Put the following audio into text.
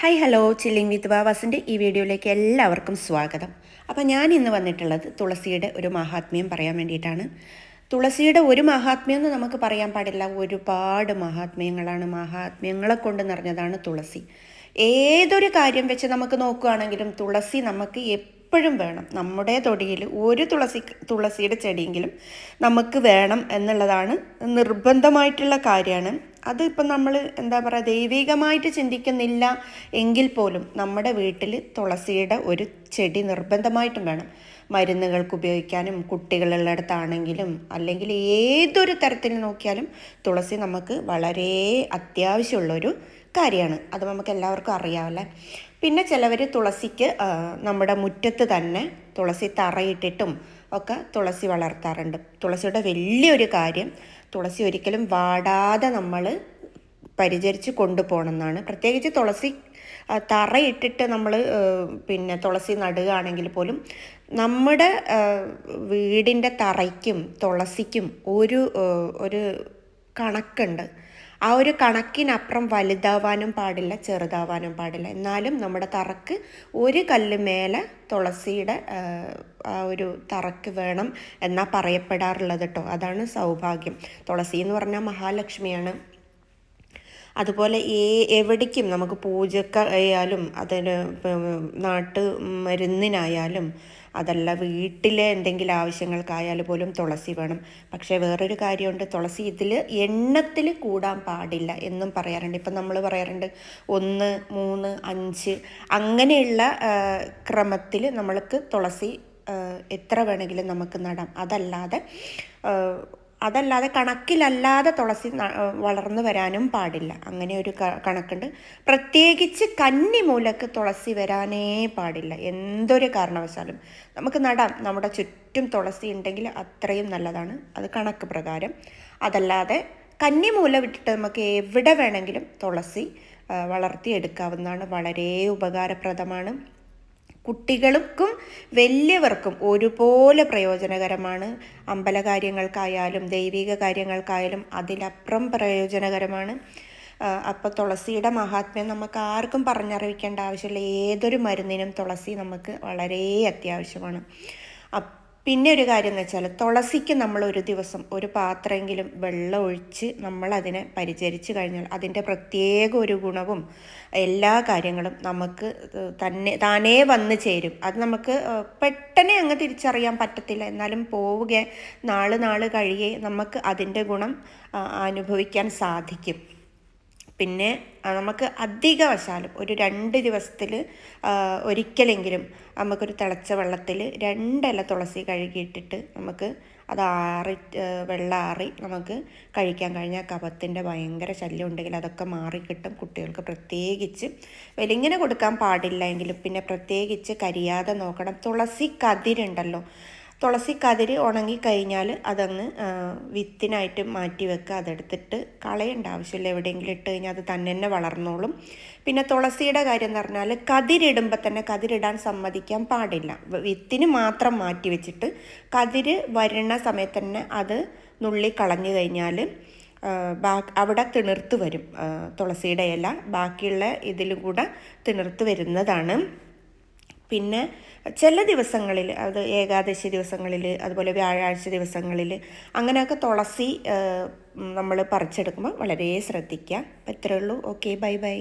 Hi hello chilling with ബാബാസിന്റെ ഈ വീഡിയോയിലേക്ക് എല്ലാവർക്കും സ്വാഗതം. അപ്പോൾ ഞാൻ ഇന്ന് വന്നിട്ടുള്ളത് തുളസിയുടെ ഒരു മഹാത്മ്യം പറയാൻ വേണ്ടിയിട്ടാണ്. തുളസിയുടെ ഒരു മഹാത്മ്യം എന്ന് നമുക്ക് പറയാൻ പാടില്ല. ഒരുപാട് മഹാത്മ്യങ്ങളാണ്. മഹാത്മ്യങ്ങളെ കൊണ്ട് നിറഞ്ഞതാണ് തുളസി. ഏതൊരു കാര്യം വെച്ച് നമുക്ക് നോക്കുകയാണെങ്കിലും തുളസി നമുക്ക് എപ്പോഴും വേണം. നമ്മുടെ തൊടിയിൽ ഒരു തുളസി തുളസിയുടെ ചെടിയെങ്കിലും നമുക്ക് വേണം എന്നുള്ളതാണ് നിർബന്ധമായിട്ടുള്ള കാര്യമാണ്. അതിപ്പം നമ്മൾ എന്താ പറയുക ദൈവികമായിട്ട് ചിന്തിക്കുന്നില്ല എങ്കിൽ പോലും നമ്മുടെ വീട്ടിൽ തുളസിയുടെ ഒരു ചെടി നിർബന്ധമായിട്ടും വേണം. മരുന്നുകൾക്ക് ഉപയോഗിക്കാനും കുട്ടികളുള്ളിടത്താണെങ്കിലും അല്ലെങ്കിൽ ഏതൊരു തരത്തിൽ നോക്കിയാലും തുളസി നമുക്ക് വളരെ അത്യാവശ്യമുള്ളൊരു കാര്യമാണ്. അത് നമുക്ക് എല്ലാവർക്കും അറിയാമല്ലേ പിന്നെ ചിലവർ തുളസിക്ക് നമ്മുടെ മുറ്റത്ത് തന്നെ തുളസി തറയിട്ടിട്ടും ഒക്കെ തുളസി വളർത്താറുണ്ട്. തുളസിയുടെ വലിയൊരു കാര്യം തുളസി ഒരിക്കലും വാടാതെ നമ്മൾ പരിചരിച്ച് കൊണ്ടുപോകണം എന്നാണ് പ്രത്യേകിച്ച് തുളസി തറയിട്ടിട്ട് നമ്മൾ പിന്നെ തുളസി നടുകയാണെങ്കിൽ പോലും നമ്മുടെ വീടിന്റെ തറയ്ക്കും തുളസിക്കും ഒരു ഒരു കണക്കുണ്ട്. ആ ഒരു കണക്കിനപ്പുറം വലുതാവാനും പാടില്ല ചെറുതാവാനും പാടില്ല. എന്നാലും നമ്മുടെ തറക്ക് ഒരു കല്ല് മേലെ തുളസിയുടെ ആ, ഒരു തറക്ക് വേണം എന്നാ പറയപ്പെടാറുള്ളത് കേട്ടോ അതാണ് സൗഭാഗ്യം. തുളസി എന്ന് പറഞ്ഞാൽ മഹാലക്ഷ്മിയാണ്. അതുപോലെ ഏ എവിടേക്കും നമുക്ക് പൂജക്കായാലും അതിന് നാട്ട് മരുന്നിനായാലും അതല്ല വീട്ടിലെ എന്തെങ്കിലും ആവശ്യങ്ങൾക്കായാൽ പോലും തുളസി വേണം. പക്ഷേ വേറൊരു കാര്യമുണ്ട്. തുളസി ഇതിൽ എണ്ണത്തിൽ കൂടാൻ പാടില്ല എന്നും പറയാറുണ്ട്. ഇപ്പം നമ്മൾ പറയാറുണ്ട് ഒന്ന് മൂന്ന് അഞ്ച് അങ്ങനെയുള്ള ക്രമത്തിൽ നമ്മൾക്ക് തുളസി എത്ര വേണമെങ്കിലും നമുക്ക് നടാം. അതല്ലാതെ അതല്ലാതെ കണക്കിലല്ലാതെ തുളസി വളർന്നു വരാനും പാടില്ല. അങ്ങനെ ഒരു കണക്കുണ്ട്. പ്രത്യേകിച്ച് കന്നിമൂലക്ക് തുളസി വരാനേ പാടില്ല. എന്തൊരു കാരണവശാലും. നമുക്ക് നടാം. നമ്മുടെ ചുറ്റും തുളസി ഉണ്ടെങ്കിൽ അത്രയും നല്ലതാണ്. അത് കണക്ക് പ്രകാരം. അതല്ലാതെ കന്നിമൂല വിട്ടിട്ട് നമുക്ക് എവിടെ വേണമെങ്കിലും തുളസി വളർത്തിയെടുക്കാവുന്നതാണ്. വളരെ ഉപകാരപ്രദമാണ്. കുട്ടികൾക്കും വലിയവർക്കും ഒരുപോലെ പ്രയോജനകരമാണ്. അമ്പലകാര്യങ്ങൾക്കായാലും ദൈവിക കാര്യങ്ങൾക്കായാലും അതിലപ്പുറം പ്രയോജനകരമാണ്. അപ്പോൾ തുളസിയുടെ മഹാത്മ്യം നമുക്ക് ആർക്കും പറഞ്ഞറിയിക്കേണ്ട ആവശ്യമില്ല. ഏതൊരു മരുന്നിനും തുളസി നമുക്ക് വളരെ അത്യാവശ്യമാണ്. പിന്നെ ഒരു കാര്യം എന്ന് വെച്ചാൽ തുളസിക്ക് നമ്മൾ ഒരു ദിവസം ഒരു പാത്രമെങ്കിലും വെള്ളം ഒഴിച്ച് നമ്മൾ അതിനെ പരിചരിച്ച് കഴിഞ്ഞാൽ അതിന്റെ പ്രത്യേക ഒരു ഗുണവും എല്ലാ കാര്യങ്ങളും നമുക്ക് തന്നെ താനേ വന്ന് ചേരും. അത് നമുക്ക് പെട്ടെന്ന് അങ്ങ് തിരിച്ചറിയാൻ പറ്റത്തില്ല. എന്നാലും പോവുക നാൾ നാൾ കഴിയേ നമുക്ക് അതിന്റെ ഗുണം അനുഭവിക്കാൻ സാധിക്കും. പിന്നെ നമുക്ക് നമുക്ക് അധികവശാലും ഒരു രണ്ട് ദിവസത്തിൽ ഒരിക്കലെങ്കിലും നമുക്കൊരു തിളച്ച വെള്ളത്തിൽ രണ്ടില തുളസി കഴുകിയിട്ടിട്ട് നമുക്ക് അത് ആറി വെള്ളാറി നമുക്ക് കഴിക്കാൻ കഴിഞ്ഞാൽ കഫത്തിന്റെ ഭയങ്കര ശല്യം ഉണ്ടെങ്കിൽ അതൊക്കെ മാറിക്കിട്ടും കുട്ടികൾക്ക് പ്രത്യേകിച്ച്. വെലിങ്ങനെ കൊടുക്കാൻ പാടില്ല എങ്കിലും പിന്നെ പ്രത്യേകിച്ച് കരിയാതെ നോക്കണം. തുളസി കതിരുണ്ടല്ലോ. തുളസി കതിര് ഉണങ്ങിക്കഴിഞ്ഞാൽ അതങ്ങ് വിത്തിനായിട്ട് മാറ്റി വെക്കുക. അതെടുത്തിട്ട് കളയേണ്ട ആവശ്യമില്ല. എവിടെയെങ്കിലും ഇട്ട് കഴിഞ്ഞാൽ അത് തന്നെ തന്നെ വളർന്നോളും. പിന്നെ തുളസിയുടെ കാര്യം എന്ന് പറഞ്ഞാൽ കതിരിടുമ്പോൾ തന്നെ കതിരിടാൻ സമ്മതിക്കാൻ പാടില്ല. വിത്തിന് മാത്രം മാറ്റി വെച്ചിട്ട് കതിര് വരുന്ന സമയത്ത് തന്നെ അത് നുള്ളി കളഞ്ഞു കഴിഞ്ഞാൽ ബാ അവിടെ തിണർത്ത് വരും. തുളസിയുടെ ഇല. ബാക്കിയുള്ള ഇതിലും കൂടെ തിണർത്ത് വരുന്നതാണ്. പിന്നെ ചില ദിവസങ്ങളിൽ അത് ഏകാദശി ദിവസങ്ങളിൽ അതുപോലെ വ്യാഴാഴ്ച ദിവസങ്ങളിൽ അങ്ങനെയൊക്കെ തുളസി നമ്മൾ പറിച്ചെടുക്കുമ്പോൾ വളരെ ശ്രദ്ധിക്കുക. അപ്പം ഇത്രയേ ഉള്ളൂ. Okay bye bye.